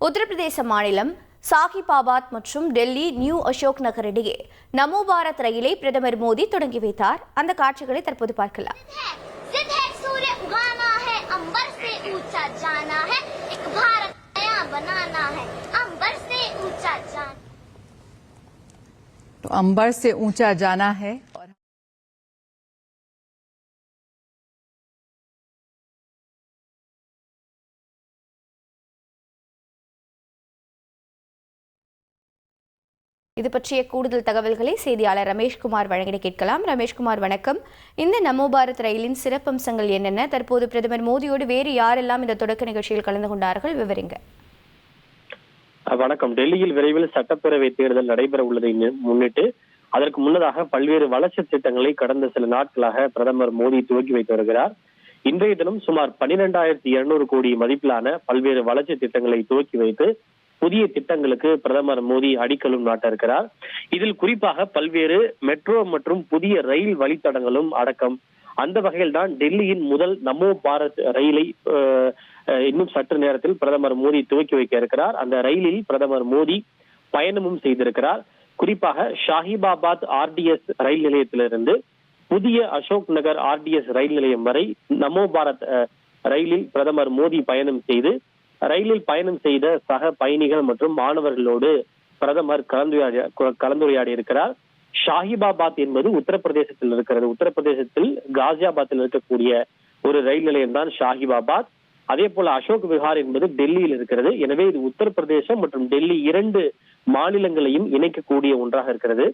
உத்தரப்பிரதேச மாநிலம் சாஹிபாபாத் மற்றும் டெல்லி நியூ அசோக் நகர் இடையே நமோ பாரத் ரயிலை பிரதமர் மோடி தொடங்கி வைத்தார் அந்த காட்சிகளை தற்போது பார்க்கலாம் है सिद्ध है सूर्य उगाना है अंबर से ऊंचा जाना है एक भारत नया बनाना है अंबर से ऊंचा जाना तो अंबर से ऊंचा जाना है இது பற்றிய கூடுதல் தகவல்களை செய்தியாளர் ரமேஷ்குமார் வழங்கிட கேட்கலாம். ரமேஷ்குமார் வணக்கம். இந்த நமோ பாரத் ரயிலின் சிறப்பம்சங்கள் என்னென்ன? தற்போது பிரதமர் மோடியோடு வேறு யாரெல்லாம் இந்த தொடக்க நிகழ்ச்சியில் கலந்து கொண்டார்கள்? விவரிங்க. வணக்கம். டெல்லியில் விரைவில் சட்டப்பேரவை தேர்தல் நடைபெற உள்ளதை முன்னிட்டு அதற்கு முன்னதாக பல்வேறு வளர்ச்சி திட்டங்களை கடந்த சில நாட்களாக பிரதமர் மோடி துவக்கி வைத்து வருகிறார். இன்றைய தினம் சுமார் பனிரெண்டாயிரத்தி இருநூறு கோடி மதிப்பிலான பல்வேறு வளர்ச்சி திட்டங்களை துவக்கி வைத்து புதிய திட்டங்களுக்கு பிரதமர் மோடி அடிக்கலும் நாட்ட இருக்கிறார் இதில் குறிப்பாக பல்வேறு மெட்ரோ மற்றும் புதிய ரயில் வழித்தடங்களும் அடக்கம். அந்த வகையில் தான் டெல்லியின் முதல் நமோ பாரத் ரயிலை இன்னும் சற்று நேரத்தில் பிரதமர் மோடி துவக்கி வைக்க இருக்கிறார். அந்த ரயிலில் பிரதமர் மோடி பயணமும் செய்திருக்கிறார். குறிப்பாக ஷாஹிபாபாத் ஆர்டிஎஸ் ரயில் நிலையத்திலிருந்து புதிய அசோக் நகர் ஆர்டிஎஸ் ரயில் நிலையம் வரை நமோ பாரத் ரயிலில் பிரதமர் மோடி பயணம் செய்து ரயிலில் பயணம் செய்த சக பயணிகள் மற்றும் மாணவர்களோடு பிரதமர் கலந்துரையாடி கலந்துரையாடி இருக்கிறார். ஷாஹிபாபாத் என்பது உத்தரப்பிரதேசத்தில் இருக்கிறது. உத்தரப்பிரதேசத்தில் காசியாபாத்தில் இருக்கக்கூடிய ஒரு ரயில் நிலையம் தான் ஷாஹிபாபாத். அதே போல அசோக் விஹார் என்பது டெல்லியில் இருக்கிறது. எனவே இது உத்தரப்பிரதேசம் மற்றும் டெல்லி இரண்டு மாநிலங்களையும் இணைக்கக்கூடிய ஒன்றாக இருக்கிறது.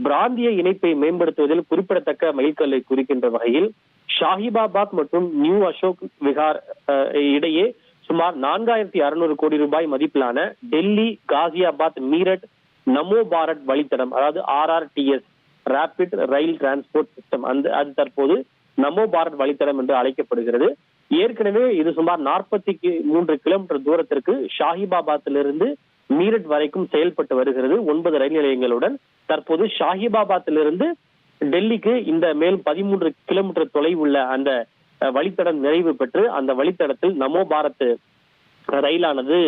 பிராந்திய இணைப்பை மேம்படுத்துவதில் குறிப்பிடத்தக்க மைல்கல்லை குறிக்கின்ற வகையில் ஷாஹிபாபாத் மற்றும் நியூ அசோக் விஹார் இடையே சுமார் நான்காயிரத்தி அறுநூறு கோடி ரூபாய் மதிப்பிலான டெல்லி காசியாபாத் மீரட் நமோ பாரத் வழித்தடம் அதாவது RRTS rapid rail transport system அந்த அது தற்போது நமோ பாரத் வழித்தடம் என்று அழைக்கப்படுகிறது. ஏற்கனவே இது சுமார் நாற்பத்தி மூன்று கிலோமீட்டர் தூரத்திற்கு ஷாஹிபாபாத்திலிருந்து மீரட் வரைக்கும் செயல்பட்டு வருகிறது. ஒன்பது ரயில் நிலையங்களுடன் தற்போது ஷாஹிபாபாத்திலிருந்து டெல்லிக்கு இந்த மேலும் பதிமூன்று கிலோமீட்டர் தொலைவுள்ள அந்த வழித்தடம் நிறைவு பெற்று அந்த வழித்தடத்தில் நமோ பாரத் ரயிலானது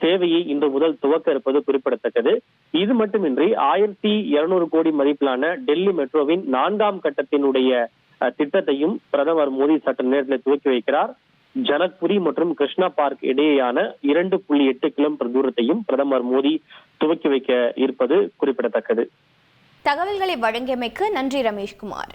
சேவையை இன்று முதல் துவக்க இருப்பது குறிப்பிடத்தக்கது. இது மட்டுமின்றி ஆயிரத்தி இருநூறு கோடி மதிப்பிலான டெல்லி மெட்ரோவின் நான்காம் கட்டத்தினுடைய திட்டத்தையும் பிரதமர் மோடி சற்று நேரத்தில் துவக்கி வைக்கிறார். ஜனக்புரி மற்றும் கிருஷ்ணா பார்க் இடையேயான இரண்டு புள்ளி எட்டு கிலோமீட்டர் தூரத்தையும் பிரதமர் மோடி துவக்கி வைக்க இருப்பது குறிப்பிடத்தக்கது. தகவல்களை வழங்கியமைக்கு நன்றி ரமேஷ்குமார்.